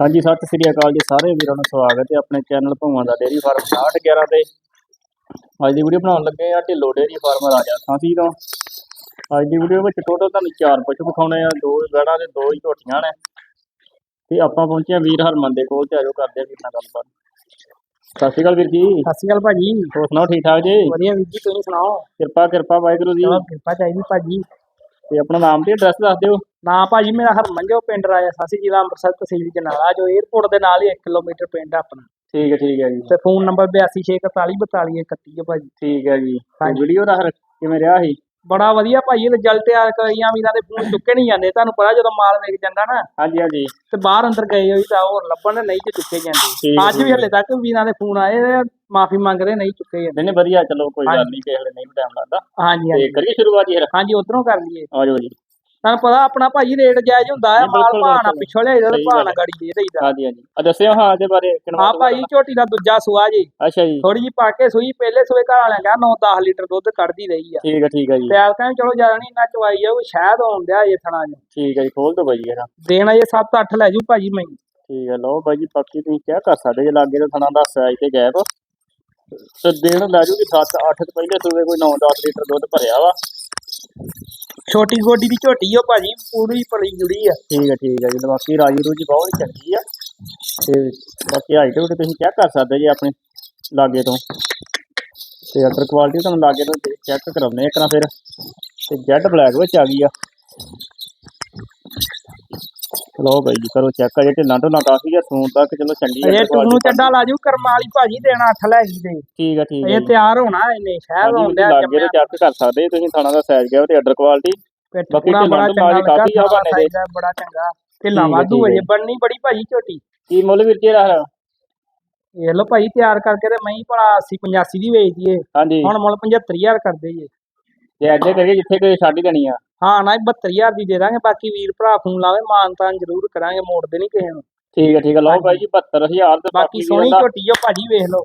ਹਾਂਜੀ ਸਤਿ ਸ੍ਰੀ ਅਕਾਲ ਜੀ ਸਾਰੇ ਵੀਰਾਂ ਨੂੰ ਸਵਾਗਤ ਹੈ ਆਪਣੇ ਚੈਨਲ ਭੂਆਂ ਦਾ ਡੇਰੀ ਫਾਰਮ 6111 ਤੇ। ਅੱਜ ਦੀ ਵੀਡੀਓ ਬਣਾਉਣ ਲੱਗੇ ਆ ਢਿੱਲੋ ਡੇਰੀ ਫਾਰਮ ਰਾਜਾ ਸਾਂਸੀ ਤੋਂ। ਅੱਜ ਦੀ ਵੀਡੀਓ ਵਿੱਚ ਟੋਟਲ ਤੁਹਾਨੂੰ ਚਾਰ ਪਸ਼ੂ ਵਿਖਾਉਣੇ ਆ ਦੋ ਵੈੜਾਂ ਤੇ ਦੋ ਹੀ ਝੋਟੀਆਂ ਨੇ। ਤੇ ਆਪਾਂ ਪਹੁੰਚੇ ਆ ਵੀਰ ਹਰਮਨ ਦੇ ਕੋਲ ਤੇ ਆਜੋ ਕਰਦੇ ਆ ਵੀਰ ਨਾਲ ਗੱਲਬਾਤ। ਸਤਿ ਸ਼੍ਰੀ ਅਕਾਲ ਵੀਰ ਜੀ। ਸਤਿ ਸ਼੍ਰੀ ਅਕਾਲ ਭਾਜੀ। ਹੋਰ ਸੁਣਾਓ ਠੀਕ ਠਾਕ ਜੀ? ਵਧੀਆ ਵੀਰ ਜੀ ਤੁਸੀਂ ਸੁਣਾਓ? ਕਿਰਪਾ ਕਿਰਪਾ ਵਾਹਿਗੁਰੂ ਜੀ। ਕਿਰਪਾ ਚਾਹੀਦੀ ਭਾਜੀ। ਤੇ ਆਪਣਾ ਨਾਮ ਤੇ ਐਡਰੈਸ ਦੱਸ ਦਿਓ। ਨਾ ਭਾਜੀ ਮੇਰਾ ਹਰਮਨ ਜੋ ਪਿੰਡ ਰਾਜਾ ਸਾਸੀ ਜ਼ਿਲ੍ਹਾ ਅੰਮ੍ਰਿਤਸਰ ਤਹਿਸੀਲ ਜਨਾਲਾ ਜੋ 에어ਪੋਰਟ ਦੇ ਨਾਲ ਹੀ 1 ਕਿਲੋਮੀਟਰ ਪਿੰਡ ਆ ਆਪਣਾ। ਠੀਕ ਹੈ ਠੀਕ ਹੈ ਜੀ। ਤੇ ਫੋਨ ਨੰਬਰ 8264424231 ਹੈ ਭਾਜੀ। ਠੀਕ ਹੈ ਜੀ। ਵੀਡੀਓ ਦਾ ਹਰ ਕਿਵੇਂ ਰਿਹਾ ਸੀ? ਬੜਾ ਵਧੀਆ ਭਾਜੀ ਰਿਜ਼ਲਟ ਆ ਕਈਆਂ ਵੀਰਾਂ ਦੇ ਫੋਨ ਚੁੱਕੇ ਨਹੀਂ ਜਾਂਦੇ। ਤੁਹਾਨੂੰ ਪਤਾ ਜਦੋਂ ਮਾਲ ਵਿਕ ਜਾਂਦਾ ਨਾ ਹਾਂਜੀ ਹਾਂਜੀ। ਤੇ ਬਾਹਰ ਅੰਦਰ ਗਏ ਹੋਈ ਤਾਂ ਹੋਰ ਲੱਭਣ ਨਹੀਂ ਤੇ ਚੁੱਕੇ ਜਾਂਦੇ। ਅੱਜ ਵੀ ਹਲੇ ਤੱਕ ਵੀਰਾਂ ਦੇ ਫੋਨ ਆਏ ਮਾਫੀ ਮੰਗ ਰਹੇ ਨਹੀਂ ਚੁੱਕੇ ਜਾਂਦੇ ਨਹੀਂ ਨਹੀਂ ਵਧੀਆ ਚਲੋ ਕੋਈ ਗੱਲ। ਨਹੀਂ ਕਿਸੇ ਵੇਲੇ ਨਹੀਂ ਟਾਈਮ ਲੱਗਦਾ। ਹਾਂਜੀ ਤੇ ਹਾਂਜੀ। ਕਰੀਏ ਸ਼ੁਰੂਆਤ ਜੀ ਫਿਰ? ਹਾਂਜੀ ਉਧਰੋਂ ਕਰ ਲਈਏ। ਆ ਜਾਓ ਜੀ। ਤੁਹਾਨੂੰ ਪਤਾ ਆਪਣਾ ਭਾਜੀ ਰੇਟ ਜਾਇਜ਼ ਹੁੰਦਾ ਹੈ ਨਹੀਂ, ਮਾਲ ਬਿਲਕੁਲ, ਭਾਣਾ ਬਿਲਕੁਲ। ਪਿੱਛੋਂ ਲਿਆਈਦਾ ਤੇ ਸਹੀ ਗੱਲ। ਗਾੜੀ ਦੇ ਦੇਈਦਾ ਹਾਂਜੀ ਹਾਂਜੀ। ਆ ਦੱਸਿਓ ਹਾਂ ਇਹਦੇ ਬਾਰੇ ਕਿੰਨਾ ਹਾਂ ਭਾਈ ਝੋਟੀ ਦਾ ਦੂਜਾ ਸੂਆ ਜੀ। ਅੱਛਾ ਜੀ। ਥੋੜੀ ਜੀ ਪਾ ਕੇ ਸੂਈ ਪਹਿਲੇ ਸੂਏ ਘਰ ਵਾਲਿਆਂ ਕਹਾ 9-10 ਲੀਟਰ ਦੁੱਧ ਕੱਢਦੀ ਰਹੀ ਆ। ਠੀਕ ਹੈ ਠੀਕ ਹੈ ਜੀ। ਤੇ ਆਪ ਕਹਿੰਦੇ ਚਲੋ ਜ਼ਿਆਦਾ ਨਹੀਂ ਨਾ ਚਵਾਈ ਆ ਉਹ ਸ਼ਾਇਦ ਹੋਣ ਦਿਆ ਇਹ ਥਣਾ ਜੀ ਠੀਕ ਹੈ ਜੀ ਖੋਲ ਦੋ ਬਾਈ ਇਹਦਾ ਦੇਣਾ ਇਹ 7-8 ਲੈ ਜੂ ਭਾਜੀ ਮੈਂ। ਠੀਕ ਹੈ ਲਓ ਬਾਈ ਜੀ ਬਾਕੀ ਤੁਸੀਂ ਕਿਆ ਕਰ ਸਕਦੇ ਜੇ ਲਾਗੇ ਤੋਂ ਥਣਾ ਦਾ ਸਾਈਜ਼ ਤੇ ਗੈਪ ਤੇ ਦੇਣ ਲੈ ਜੂਗੀ 7 8 ਤੋਂ ਪਹਿਲੇ ਸੂਵੇ ਕੋਈ 9 10 ਲੀਟਰ ਦੁੱਧ ਭਰਿਆ ਵਾ। ਛੋਟੀ ਗੋਡੀ ਦੀ ਝੋਟੀ ਓ ਭਾਜੀ ਪੂਰੀ ਪਲੀ ਜੁੜੀ ਆ। ਠੀਕ ਹੈ ਠੀਕ ਹੈ ਜੀ। ਬਾਕੀ ਰਾਜੀ ਰੂਜੀ ਬਹੁਤ ਚੰਗੀ ਆ। ਤੇ ਬਾਕੀ ਹਾਈਟ ਵੀ ਤੁਸੀਂ ਚੈੱਕ ਕਰ ਸਕਦੇ ਜੀ ਆਪਣੇ ਲਾਗੇ ਤੋਂ। ਤੇ ਅਦਰ ਕੁਆਲਿਟੀ ਤੁਹਾਨੂੰ ਲਾਗੇ ਤੋਂ ਚੈੱਕ ਕਰਾਉਨੇ ਇੱਕ ਨਾ ਫਿਰ। ਤੇ ਜੈਡ ਬਲੈਕ ਵਿੱਚ ਆ ਗਈ ਆ। ਲਓ ਬਾਈ ਜੀ ਕਰੋ ਚੈੱਕ ਆ ਜੇ ਢਿੱਲਾਂ ਢੁੱਲਾਂ ਕਾਫੀ ਆ ਸੂਣ ਤੱਕ ਚਲੋ ਚੰਗੀ ਇਹ ਆ ਟੂਨੂ ਚੱਡਾ ਲਾ ਜੂ ਕਰਮਾ ਵਾਲੀ ਭਾਜੀ ਦੇਣਾ 8 ਲੈ ਦੇ। ਠੀਕ ਆ ਠੀਕ ਆ ਇਹ ਤਿਆਰ ਹੋਣਾ ਇਹਨੇ ਹੋਣ ਦਿਆ ਲਾਗੇ ਤੋਂ ਚੈੱਕ ਕਰ ਸਕਦੇ ਤੁਸੀਂ ਥਾਣਾ ਦਾ ਸਾਈਜ਼ ਗਿਆ ਤੇ ਆਰਡਰ ਕੁਆਲਿਟੀ ਬਾਕੀ ਬੜਾ ਚੰਗਾ ਕਾਫੀ ਆ ਦੇ। ਆ ਬੜਾ ਚੰਗਾ। ਢਿੱਲਾ ਵਾਧੂ ਠੀਕ ਹੈ ਹੈ। ਜੇ। ਬਣਨੀ ਬੜੀ ਭਾਜੀ ਝੋਟੀ ਕੀ ਮੁੱਲ ਵੀਰ ਜੀ ਰਹਾ ਇਹ ਲੋ ਭਾਈ ਤਿਆਰ ਕਰਕੇ ਤੇ ਮੈਂ ਹੀ ਭਲਾ 80 85 ਦੀ ਵੇਚ ਦਈਏ। ਹਾਂਜੀ। ਹੁਣ ਮੁੱਲ 75000 ਕਰ ਦਈਏ ਤੇ ਅੱਗੇ ਕਰੀਏ ਜਿੱਥੇ ਕੋਈ ਛੱਡ ਦੇਣੀ ਆ। ਹਾਂ ਨਾ 72000 ਦੀ ਦੇ ਦਾਂਗੇ ਬਾਕੀ ਵੀਰ ਭਰਾ ਫੋਨ ਲਾਵੇ ਮਾਨਤਾਨ ਜ਼ਰੂਰ ਕਰਾਂਗੇ ਮੋੜਦੇ ਨਹੀਂ ਕਿਸੇ ਨੂੰ। ਠੀਕ ਹੈ ਠੀਕ ਹੈ ਲਓ ਬਾਈ ਜੀ 72000 ਤੇ ਬਾਕੀ ਸੋਹਣੀ ਝੋਟੀ ਓ ਭਾਜੀ ਵੇਖ ਲਓ।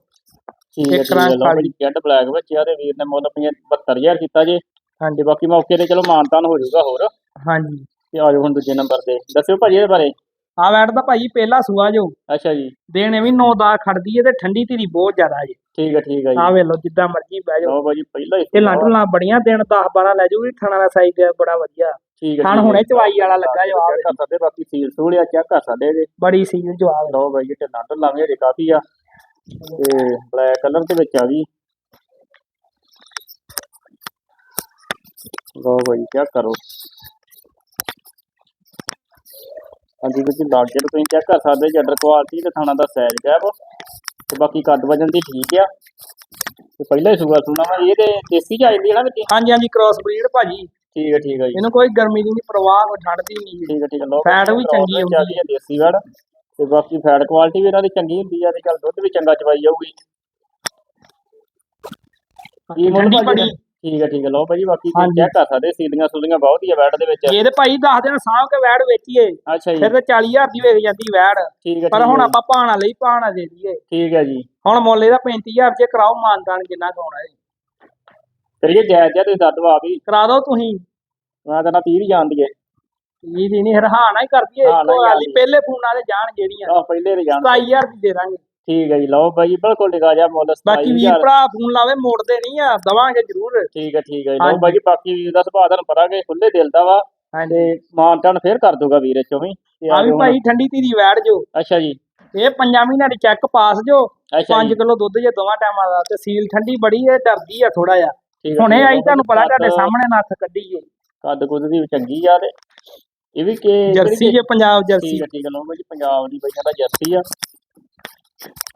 ਠੀਕ ਹੈ ਠੀਕ ਹੈ ਜੈਡ ਬਲੈਕ ਵਿੱਚ ਆ ਤੇ ਵੀਰ ਨੇ ਮੁੱਲ 72000 ਕੀਤਾ ਜੇ। ਹਾਂਜੀ। ਬਾਕੀ ਮੌਕੇ ਤੇ ਚਲੋ ਮਾਨਤਾਨ ਹੋ ਜਾਊਗਾ ਹੋਰ। ਹਾਂਜੀ। ਤੇ ਆ ਜਾਓ ਹੁਣ ਦੂਜੇ ਨੰਬਰ ਤੇ। ਦੱਸਿਓ ਭਾਜੀ ਇਹਦੇ ਬਾਰੇ। ਆ ਵੈਟ ਦਾ ਭਾਜੀ ਪਹਿਲਾ ਸੂਆ ਜੋ। ਅੱਛਾ ਜੀ। ਦੇਣੇ ਵੀ 9 ਦਾ ਖੜਦੀ ਏ ਤੇ ਠੰਡੀ ਧੀਰੀ ਬਹੁਤ ਜ਼ਿਆਦਾ ਜੀ। ਠੀਕ ਹੈ ਠੀਕ ਹੈ ਆ ਵੇਖ ਲਓ ਜਿੱਦਾਂ ਮਰਜ਼ੀ ਬਹਿ ਜਾਓ। ਲਓ ਬਾਈ ਜੀ ਪਹਿਲਾਂ ਇਹ ਢੁੱਲਾਂ ਬੜੀਆਂ ਦਿਨ 10 12 ਲੈ ਜੂਗੀ ਥਾਣਾ ਦਾ ਸਾਈਜ਼ ਬੜਾ ਵਧੀਆ। ਠੀਕ ਹੈ ਥਣ। ਹੁਣੇ ਚਵਾਈ ਵਾਲਾ ਲੱਗਾ ਜੋ ਆ ਸਕਦੇ ਬਾਕੀ ਸੀਲ ਸੂਲ ਆ ਚੈੱਕ ਕਰ ਸਕਦੇ ਜੇ ਬੜੀ ਸੀਲ ਜੋ ਆ ਲਓ ਜੀ ਢਿੱਲਾਂ ਢੁੱਲਾਂ ਵੀ ਹਜੇ ਕਾਫੀ ਆ। ਤੇ ਬਲੈਕ ਕਲਰ ਦੇ ਵਿੱਚ ਆ ਗਈ ਲਓ ਬਾਈ ਚੈੱਕ ਕਰੋ। ਹਾਂਜੀ ਵੀਰ ਜੀ ਤੋਂ ਤੁਸੀਂ ਚੈੱਕ ਕਰ ਸਕਦੇ ਜੀ ਆਰਡਰ ਕੁਆਲਿਟੀ ਤੇ ਥਾਣਾ ਦਾ ਸਾਈਜ਼ ਗੈਪ ਤੇ ਬਾਕੀ ਕੱਦ ਵਜਨ ਦੀ ਠੀਕ ਆ। ਤੇ ਪਹਿਲਾਂ ਹੀ ਸੂਗਾ ਸੁਣਾ ਵਾ ਇਹ ਤੇ ਦੇਸੀ ਜਾਂਦੀ ਹੈ ਨਾ ਵਿੱਚ? ਹਾਂਜੀ ਹਾਂਜੀ ਕ੍ਰਾਸ ਬਰੀਡ ਭਾਜੀ। ਠੀਕ ਹੈ ਠੀਕ ਹੈ ਜੀ। ਇਹਨੂੰ ਕੋਈ ਗਰਮੀ ਦੀ ਨਹੀਂ ਪਰਵਾਹ ਕੋਈ ਠੰਡ ਦੀ ਨਹੀਂ ਠੀਕ ਹੈ ਠੀਕ ਹੈ ਫੈਟ ਵੀ ਚੰਗੀ ਹੁੰਦੀ ਹੈ ਦੇਸੀ ਵੜ। ਤੇ ਬਾਕੀ ਫੈਟ ਕੁਆਲਿਟੀ ਵੀ ਇਹਨਾਂ ਦੀ ਚੰਗੀ ਹੁੰਦੀ ਆ ਤੇ ਚੱਲ ਦੁੱਧ ਵੀ ਚੰਗਾ ਚਵਾਈ ਜਾਊਗੀ। ਕੀ ਮੁੱਲ ਭਾਜੀ? ਦਾ? ਠੀਕ ਹੈ ਠੀਕ ਹੈ ਲਓ ਭਾਜੀ ਬਾਕੀ ਹਾਂਜੀ। ਚੈੱਕ ਕਰ ਸਕਦੇ ਸੀਲੀਆਂ ਸੂਲੀਆਂ ਬਹੁਤ ਹੀ ਆ ਬੈਡ ਦੇ ਵਿੱਚ। ਜੇ ਤੇ ਭਾਈ ਦੱਸ ਦੇਣਾ ਸਾਂਭ ਕੇ ਵੈੜ ਵੇਚੀਏ ਅੱਛਾ ਜੀ। ਫਿਰ ਤੇ 40000 ਦੀ ਵੇਚ ਜਾਂਦੀ ਵੈੜ ਠੀਕ ਹੈ ਪਰ ਠੀਕ ਹੁਣ ਹੈ ਆਪਾਂ ਭਾਣਾ ਲਈ ਭਾਣਾ ਦੇ ਦਈਏ। ਠੀਕ ਹੈ ਜੀ। ਹੁਣ ਮੁੱਲ ਇਹਦਾ 35000 ਚ ਕਰਾਓ ਮਾਨਦਾਨ ਜਿੰਨਾ ਕੁ ਹੋਣਾ ਹੈ ਕਰੀਏ ਜਾਇਜ਼ ਜਿਹਾ ਤੁਸੀਂ ਦੱਸ ਦਵਾ ਵੀ ਕਰਾ ਦਿਓ ਤੁਸੀਂ। ਮੈਂ ਤਾਂ ਨਾ 30 ਹੀ ਜਾਣਦੀ ਹੈ ਇਹ ਦੀ ਨਹੀਂ ਹਰਹਾਨਾ ਹੀ ਕਰਦੀ ਹੈ ਹਾਂ, ਇੱਕੋ ਗੱਲ ਹੀ। ਪਹਿਲੇ ਫੋਨਾਂ ਤੇ ਜਾਣ ਜਿਹੜੀਆਂ। ਆਹ ਪਹਿਲੇ ਦੇ ਜਾਣ। 27000 ਦੀ ਦੇ ਦਾਂਗੇ। ਠੀਕ ਹੈ ਜੀ ਲਓ ਭਾਜੀ ਬਿਲਕੁਲ ਟਿਕਾ ਜਾ ਮੁੱਲ ਬਾਕੀ ਵੀਰ 27000 ਭਰਾ ਫੋਨ ਲਾਵੇ ਮੋੜਦੇ ਨਹੀਂ ਆ ਦਵਾਂਗੇ ਜ਼ਰੂਰ। ਠੀਕ ਹੈ ਠੀਕ ਹੈ ਜੀ। ਲਓ ਹਾਂਜੀ। ਭਾਜੀ ਬਾਕੀ ਵੀਰ ਦਾ ਸੁਭਾਅ ਤੁਹਾਨੂੰ ਪਤਾ ਕਿ ਖੁੱਲੇ ਦਿਲ ਦਾ ਵਾ ਹਾਂਜੀ। ਤੇ ਮਾਨਟਨ ਫੇਰ ਕਰ ਦੂਗਾ ਵੀਰ ਚੋਂ ਵੀ। ਤੇ ਆ ਵੀ ਜਾਓ। ਭਾਈ ਠੰਡੀ ਧੀਰੀ ਵੈੜ ਜੋ ਅੱਛਾ ਜੀ। ਇਹ ਪੰਜਾਂ ਮਹੀਨਿਆਂ ਦੀ ਚੈੱਕ ਪਾਸ ਜੋ ਅੱਛਾ 5 ਜੀ ਕਿਲੋ ਦੁੱਧ ਜੇ ਦੋਵਾਂ ਟਾਈਮਾਂ ਦਾ ਤੇ ਸੀਲ ਠੰਡੀ ਬੜੀ ਹੈ ਡਰਦੀ ਆ ਥੋੜਾ ਜਿਹਾ। ਠੀਕ ਹੈ, ਹੁਣੇ ਠੀਕ ਹੈ। ਆਈ ਤੁਹਾਨੂੰ ਪਤਾ ਤੁਹਾਡੇ ਕੱਦ- ਸਾਹਮਣੇ ਨੱਥ ਕੱਢੀ ਏ ਕੱਦ ਕੁੱਦ ਦੀ ਵੀ ਚੰਗੀ ਆ ਤੇ। ਇਹ ਵੀ ਕਿ ਜਰਸੀ ਜੇ ਪੰਜਾਬ ਜਰਸੀ। ਠੀਕ ਹੈ ਠੀਕ ਹੈ ਲਓ ਭਾਜੀ ਪੰਜਾਬ ਦੀ ਬਈਆਂ ਦਾ ਜਰਸੀ ਆ।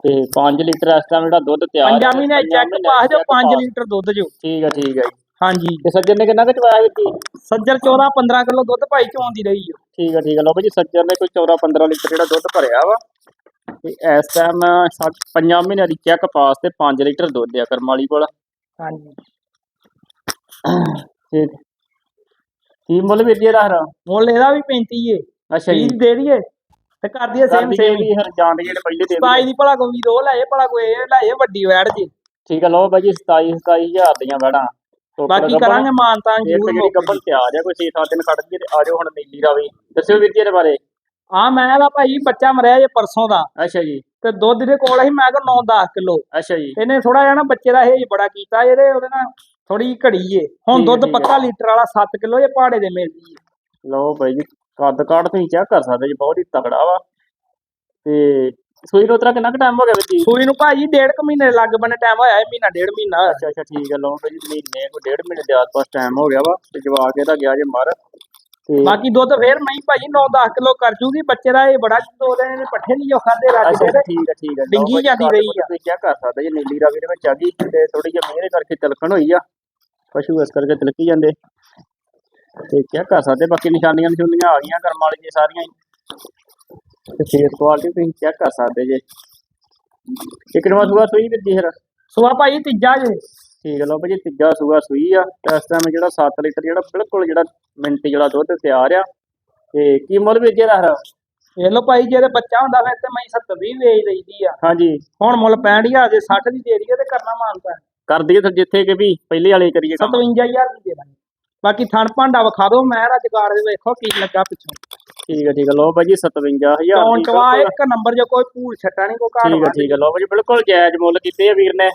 ਤੇ 5 ਲੀਟਰ ਇਸ ਟਾਈਮ ਜਿਹੜਾ ਦੁੱਧ ਤਿਆਰ ਪੰਜਾਂ ਪੰਜਾਂ ਚੈੱਕ ਪਾਸ ਜੋ check 5 pass। ਲੀਟਰ ਦੁੱਧ ਜੋ। ਠੀਕ ਹੈ ਠੀਕ ਹੈ ਜੀ। ਹਾਂਜੀ। ਤੇ ਸੱਜਰ ਨੇ ਕਿੰਨਾ ਕੁ ਚਵਾਇਆ ਵੀਰ ਜੀ ਸੱਜਰ 14 15 ਕਿਲੋ ਦੁੱਧ ਭਾਈ ਚੋਂਦੀ ਰਹੀ ਓ ਠੀਕ ਹੈ ਠੀਕ ਹੈ ਲਓ ਭਾਜੀ ਸੱਜਰ ਨੇ ਕੋਈ 14 15 ਲੀਟਰ ਜਿਹੜਾ ਦੁੱਧ ਭਰਿਆ ਵਾ। ਤੇ ਇਸ ਟਾਈਮ ਪੰਜਾਂ ਮਹੀਨਿਆਂ ਦੀ ਚੈੱਕ ਪਾਸ ਤੇ 5 ਲੀਟਰ ਦੁੱਧ ਆ ਕਰਮਾਲੀ ਕੋਲ। ਹਾਂਜੀ। ਤੇ ਕੀ ਮੁੱਲ ਵੀਰ ਜੀ ਇਹਦਾ ਮੁੱਲ ਇਹਦਾ ਵੀ 35 ਏ। ਅੱਛਾ ਜੀ। 30 ਦੇ ਦਈਏ। ਤੇ ਕਰ ਦਈਏ ਸੇਮ ਕਰਦੀ ਸੇਮ ਵੀ ਹਰ ਜਾਂਦੇ ਜਿਹੜੇ ਪਹਿਲੇ ਦੇ 27 ਦੀ ਭਲਾ ਕੋਈ ਉਹ ਲਾਏ ਭਲਾ ਕੋਈ ਇਹ ਲਾਏ ਵੱਡੀ ਵੈੜ ਜੀ। ਠੀਕ ਹੈ ਲਓ ਭਾਜੀ 27 27000 ਦੀਆਂ ਵੜਾਂ। ਬਾਕੀ ਕਰਾਂਗੇ ਮਾਨਤਾਨ ਇੱਕ ਜ਼ਰੂਰ ਜਿਹੜੀ ਗੱਬਲ ਤਿਆਰ ਆ ਕੋਈ 6-7 ਦਿਨ ਕੱਢ ਕੇ ਤੇ ਆ ਜਾਓ ਹੁਣ ਨੀਲੀ ਰਾਵੀ ਦੱਸਿਓ ਵੀਰ ਜੀ ਇਹਦੇ ਬਾਰੇ। ਆ ਮੈਂ ਦਾ ਭਾਈ ਬੱਚਾ ਮਰਿਆ ਜੇ ਪਰਸੋਂ ਦਾ। ਅੱਛਾ ਜੀ। ਤੇ ਦੁੱਧ ਦੇ ਕੋਲ ਹੀ ਮੈਂ ਕਿਹਾ 9-10 ਕਿਲੋ। ਅੱਛਾ ਜੀ। ਇਹਨੇ ਥੋੜਾ ਜਿਹਾ ਨਾ ਬੱਚੇ ਦਾ ਇਹ ਬੜਾ ਕੀਤਾ ਇਹਦੇ ਉਹਦੇ ਨਾਲ ਥੋੜੀ ਘੜੀ ਏ ਹੁਣ ਹੈ, ਦੁੱਧ ਹੈ। ਪੱਕਾ ਲੀਟਰ ਵਾਲਾ 7 ਕਿਲੋ ਇਹ ਪਹਾੜੇ ਦੇ ਮਿਲਦੀ ਏ ਲਓ ਭਾਈ ਜੀ ਕੱਦ ਕਾਠ ਤੁਸੀਂ ਚੈੱਕ ਕਰ ਸਕਦੇ ਜੀ ਬਹੁਤ ਹੀ ਤਕੜਾ ਵਾ। ਤੇ ਸੂਈ ਨੂੰ ਉਤਰਾ ਕਿੰਨਾ ਕੁ ਟਾਈਮ ਹੋ ਗਿਆ ਵਿੱਚ ਸੂਈ ਨੂੰ ਭਾਜੀ ਡੇਢ ਕੁ ਮਹੀਨੇ ਲੱਗ ਬਨੇ ਟਾਈਮ ਹੋਇਆ ਇਹ ਮਹੀਨਾ ਡੇਢ ਮਹੀਨਾ। ਅੱਛਾ ਅੱਛਾ ਠੀਕ ਹੈ ਲਓ ਭਾਈ ਜੀ ਮਹੀਨੇ ਕੋ ਡੇਢ ਮਹੀਨੇ ਦੇ ਆਸ-ਪਾਸ ਟਾਈਮ ਹੋ ਗਿਆ ਵਾ ਤੇ ਜਵਾ ਕੇ ਤਾਂ ਗਿਆ ਜੇ ਮਰ। ਤੇ ਬਾਕੀ ਦੁੱਧ ਫੇਰ ਮੈਂ ਭਾਜੀ 9-10 ਕਿਲੋ ਕਰ ਜੂਗੀ ਬੱਚੇ ਦਾ ਇਹ ਬੜਾ ਦੋ ਦਿਨ ਇਹਨੇ ਪੱਠੇ ਨਹੀਂ ਜੋ ਖਾਦੇ ਅੱਛਾ ਦੇ ਠੀਕ ਹੈ ਠੀਕ ਹੈ ਡਿੰਗੀ ਜਾਂਦੀ ਰਹੀ ਕੁੱਦ ਤੁਸੀਂ ਚੈੱਕ ਕਰ ਸਕਦੇ ਜੀ ਨੀਲੀ ਰਾਵੀ ਦੇ ਵਿੱਚ ਆ ਗਈ ਤੇ ਥੋੜੀ ਜਿਹੀ ਮਿਹਰੇ ਕਰਕੇ ਤਿਲਕਣ ਹੋਈ ਆ। ਪਸ਼ੂ ਇਸ ਕਰਕੇ ਤਿਲਕੀ ਜਾਂਦੇ। ਤੇ ਚੈੱਕ ਕਰ ਸਕਦੇ ਬਾਕੀ ਨਿਸ਼ਾਨੀਆਂ ਨਿਸ਼ਾਨੀਆਂ ਆ ਗਈਆਂ ਕਰਮ ਵਾਲੀ ਜੀ ਸਾਰੀਆਂ ਹੀ। ਤੇ ਫੇਸ ਕੁਆਲਿਟੀ ਤੁਸੀਂ ਚੈੱਕ ਕਰ ਸਕਦੇ ਜੇ। ਇੱਕ ਨਵਾਂ ਸੂਆ ਸੂਈ ਵੀਰ ਜੀ ਫਿਰ? ਸੁਆ ਭਾਈ ਤੀਜਾ ਜੇ। ਠੀਕ ਲਓ ਭਾਜੀ ਤੀਜਾ ਸੂਆ ਸੂਈ ਆ। ਤੇ ਇਸ ਟਾਈਮ ਜਿਹੜਾ 7 ਲੀਟਰ ਜਿਹੜਾ ਬਿਲਕੁਲ ਜਿਹੜਾ ਮਿੰਟੀ ਜਿਹੜਾ ਦੁੱਧ ਤਿਆਰ ਆ। ਤੇ ਕੀ ਮੁੱਲ ਵੇਚੇ ਦਾ ਹਰ ਇਹ ਲੋ ਭਾਈ ਜੇ ਬੱਚਾ ਹੁੰਦਾ ਫਿਰ ਤੇ ਮੈਂ 70 20 ਵੇਚ ਦਈਦੀ ਆ। ਹਾਂਜੀ। ਹੁਣ ਮੁੱਲ 65000 ਦੇ 60 ਦੀ ਦੇ ਦਈਏ ਤੇ ਕਰਨਾ ਮਾਨਤਾ। ਕਰ ਦਈਏ ਫਿਰ ਜਿੱਥੇ ਕਿ ਵੀ ਪਹਿਲੇ ਵਾਲੇ ਕਰੀਏ ਕੰਮ। 57000 ਦੀ ਦੇ ਦਾਂਗੇ। ਬਾਕੀ ਥਣ ਭਾਂਡਾ ਵਿਖਾ ਦਿਓ ਮੈਂ ਰਜਗਾੜ ਦੇ ਵੇਖੋ ਕੀ ਲੱਗਾ ਪਿੱਛੋਂ। ਠੀਕ ਹੈ ਠੀਕ ਹੈ ਲਓ ਭਾਜੀ 57000 ਕੌਣ ਦੀ ਬਿਲਕੁਲ- ਇੱਕ ਨੰਬਰ ਜੋ ਕੋਈ ਭੂਲ ਛੱਟਾ ਨਹੀਂ ਕੋਈ ਘਾੜ ਠੀਕ ਹੈ ਠੀਕ ਹੈ ਲਓ ਭਾਜੀ ਬਿਲਕੁਲ ਜਾਇਜ਼ ਮੁੱਲ ਕੀਤੇ ਆ ਵੀਰ ਨੇ।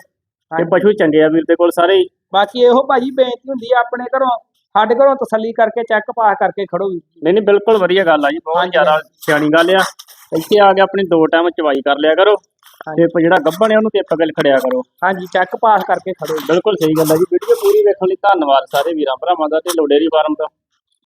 ਤੇ। ਪਸ਼ੂ ਚੰਗੇ ਆ ਵੀਰ ਦੇ ਕੋਲ ਸਾਰੇ ਹੀ। ਬਾਕੀ ਇਹੋ ਭਾਜੀ ਬੇਨਤੀ ਹੁੰਦੀ ਆ ਆਪਣੇ ਘਰੋਂ ਸਾਡੇ ਘਰੋਂ ਤਸੱਲੀ ਕਰਕੇ ਚੈੱਕ ਪਾਸ ਕਰਕੇ ਖੜੋ ਨਹੀਂ ਨਹੀਂ ਬਿਲਕੁਲ ਵਧੀਆ ਗੱਲ ਆ ਜੀ ਬਹੁਤ ਜ਼ਿਆਦਾ ਸਿਆਣੀ ਗੱਲ ਆ। ਇੱਥੇ ਆ ਕੇ ਆਪਣੀ ਦੋ ਟਾਈਮ ਚਵਾਈ ਕਰ ਲਿਆ ਕਰੋ। ਤੇ ਜਿਹੜਾ ਗੱਭਣ ਹੈ ਉਹਨੂੰ ਤੇ ਪਗਲ ਖੜਿਆ ਕਰੋ। ਹਾਂਜੀ ਚੈੱਕ ਪਾਸ ਕਰਕੇ ਖੜੋ ਬਿਲਕੁਲ ਸਹੀ ਗੱਲ ਹੈ ਜੀ। ਵੀਡੀਓ ਪੂਰੀ ਵੇਖਣ ਲਈ ਧੰਨਵਾਦ ਸਾਰੇ ਵੀਰਾਂ ਭਰਾਵਾਂ ਦਾ ਤੇ ਲੋਡੇਰੀ ਫਾਰਮ ਤੋਂ